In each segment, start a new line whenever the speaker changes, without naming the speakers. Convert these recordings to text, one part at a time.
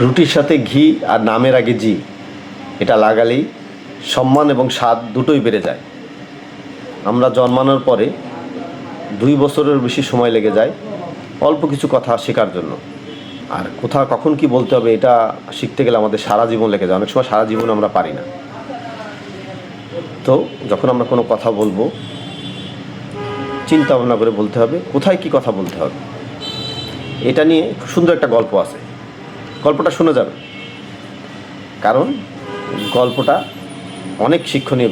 রুটির সাথে ঘি আর নামের আগে জি। এটা লাগালেই সম্মান এবং স্বাদ দুটোই বেড়ে যায়। আমরা জন্মানোর পরে দুই বছরের বেশি সময় লেগে যায় অল্প কিছু কথা শেখার জন্য। আর কোথা কখন কি বলতে হবে এটা শিখতে গেলে আমাদের সারা জীবন লেগে যায়। অনেক সময় সারা জীবন আমরা পারি না। তো যখন আমরা কোনো কথা বলব, চিন্তা ভাবনা করে বলতে হবে, কোথায় কি কথা বলতে হবে? এটা নিয়ে সুন্দর একটা গল্প আছে। গল্পটা শোনা যাবে। কারণ গল্পটা অনেক শিক্ষণীয়।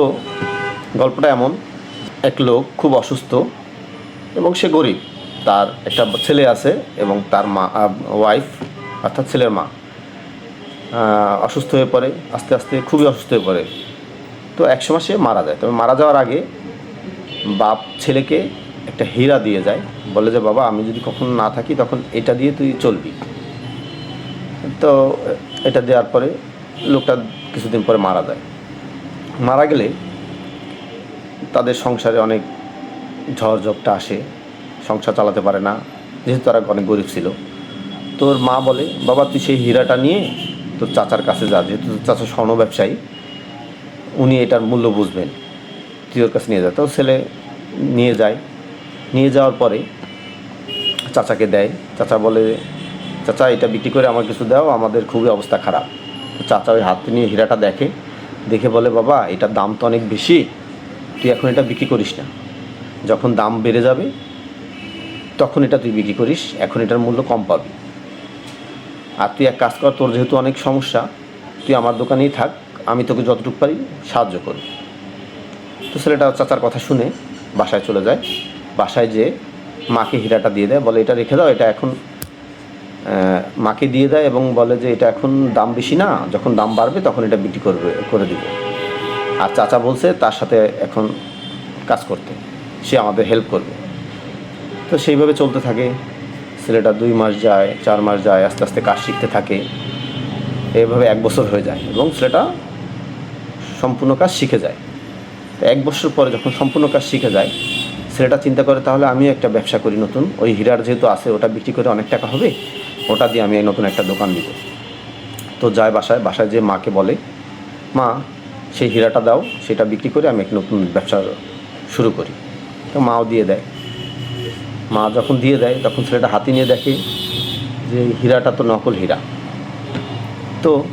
গল্পটা এমন, এক লোক খুব অসুস্থ এবং সে গরিব। তার একটা ছেলে আছে এবং তার মা ওয়াইফ অর্থাৎ ছেলের মা। অসুস্থ হয়ে পড়ে, আস্তে আস্তে খুবই অসুস্থ হয়ে পড়ে। তো একসময় সে মারা যায়। তবে মারা যাওয়ার আগে বাপ ছেলেকে একটা হীরা দিয়ে যায়। বলে যে, বাবা, আমি যদি কখনো না থাকি, তখন এটা দিয়ে তুই চলবি। তো এটা দেওয়ার পরে লোকটা কিছুদিন পরে মারা যায়। মারা গেলে তাদের সংসারে অনেক ঝড় ঝপটা আসে, সংসার চালাতে পারে না, যেহেতু তারা অনেক গরিব ছিল। তোর মা বলে, বাবা, তুই সেই হীরাটা নিয়ে তোর চাচার কাছে যা, যেহেতু তোর চাচা স্বর্ণ ব্যবসায়ী, উনি এটার মূল্য বুঝবেন। তুই ওর কাছে নিয়ে যা। তো ছেলে নিয়ে যায়। নিয়ে যাওয়ার পরে চাচাকে দেয়। চাচা বলে চাচা, এটা বিক্রি করে আমার কিছু দাও, আমাদের খুবই অবস্থা খারাপ। চাচা ওই হাতে নিয়ে হীরাটা দেখে দেখে বলে, বাবা, এটার দাম তো অনেক বেশি, তুই এখন এটা বিক্রি করিস না। যখন দাম বেড়ে যাবে, তখন এটা তুই বিক্রি করিস, এখন এটার মূল্য কম পাবি। আর তুই এক কাজ কর, তোর যেহেতু অনেক সমস্যা, তুই আমার দোকানেই থাক, আমি তোকে যতটুকু পারি সাহায্য করি। তো ছেলেটা চাচার কথা শুনে বাসায় চলে যায়। বাসায় যে মাকে হীরাটা দিয়ে দেয়, বলে, এটা রেখে দাও, এটা এখন মাকে দিয়ে দেয় এবং বলে যে এটা এখন দাম বেশি না, যখন দাম বাড়বে তখন এটা বিক্রি করবে, করে দিব। আর চাচা বলছে তার সাথে এখন কাজ করতে, সে আমাদের হেল্প করবে। তো সেইভাবে চলতে থাকে, ছেলেটা দুই মাস যায়, চার মাস যায়, আস্তে আস্তে কাজ শিখতে থাকে। এইভাবে এক বছর হয়ে যায় এবং ছেলেটা সম্পূর্ণ কাজ শিখে যায়। তো এক বছর পরে যখন সম্পূর্ণ কাজ শিখে যায়, ছেলেটা চিন্তা করে তাহলে আমিও একটা ব্যবসা করি নতুন, ওই হীরার যেহেতু আছে ওটা বিক্রি করে অনেক টাকা হবে ওটা দিয়ে আমি এই নতুন একটা দোকান দিব। তো যায় বাসায় বাসায় যে মাকে বলে, মা, সেই হীরাটা দাও, সেটা বিক্রি করে আমি একটা নতুন ব্যবসা শুরু করি। তো মাও দিয়ে দেয়। মা যখন দিয়ে দেয়, তখন ছেলেটা হাতি নিয়ে দেখে যে হীরাটা তো নকল হীরা। তো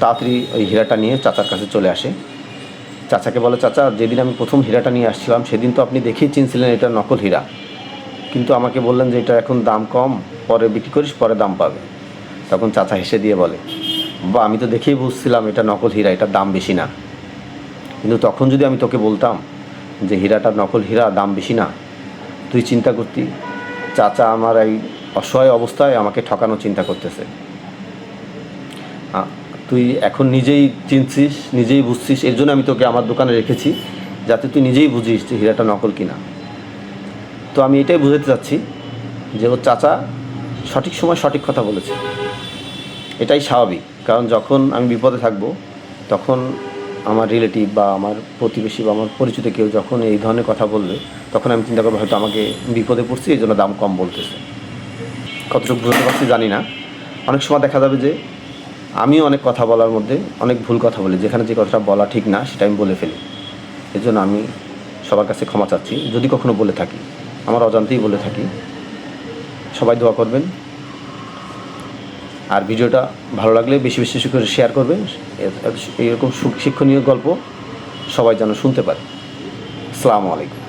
তাড়াতাড়ি ওই হীরাটা নিয়ে চাচার কাছে চলে আসে। চাচাকে বলে, চাচা, যেদিন আমি প্রথম হীরাটা নিয়ে আসছিলাম, সেদিন তো আপনি দেখেই চিনছিলেন এটা নকল হীরা। কিন্তু আমাকে বললেন যে এটা এখন দাম কম, পরে বিক্রি করিস, পরে দাম পাবে। তখন চাচা হেসে দিয়ে বলে বা আমি তো দেখেই বুঝছিলাম এটা নকল হীরা এটার দাম বেশি না। কিন্তু তখন যদি আমি তোকে বলতাম যে হীরাটা নকল হীরা, দাম বেশি না, তুই চিন্তা করতি, চাচা আমার এই অসহায় অবস্থায় আমাকে ঠকানো চিন্তা করতেছে। তুই এখন নিজেই চিনছিস, নিজেই বুঝছিস, এর জন্য আমি তোকে আমার দোকানে রেখেছি, যাতে তুই নিজেই বুঝিস যে হীরাটা নকল কিনা। তো আমি এটাই বুঝাতে চাচ্ছি যে ওর চাচা সঠিক সময় সঠিক কথা বলেছে। এটাই স্বাভাবিক, কারণ যখন আমি বিপদে থাকব, তখন আমার রিলেটিভ বা আমার প্রতিবেশী বা আমার পরিচিত কেউ যখন এই ধরনের কথা বলবে, তখন আমি চিন্তা করব হয়তো আমাকে বিপদে পড়ছি, এই জন্য দাম কম বলতেছে। কতটুকু বুঝতে পারছি জানি না। অনেক সময় দেখা যাবে যে আমিও অনেক কথা বলার মধ্যে অনেক ভুল কথা বলি, যেখানে যে কথাটা বলা ঠিক না, সেটা আমি বলে ফেলি। এর জন্য আমি সবার কাছে ক্ষমা চাচ্ছি, যদি কখনো বলে থাকি। আমার অজান্তেই বলে থাকি, সবাই দোয়া করবেন। আর ভিডিওটা ভালো লাগলে বেশি বেশি করে শেয়ার করবেন। এরকম শিক্ষণীয় গল্প সবাই যেন শুনতে পারে। আসসালামু আলাইকুম।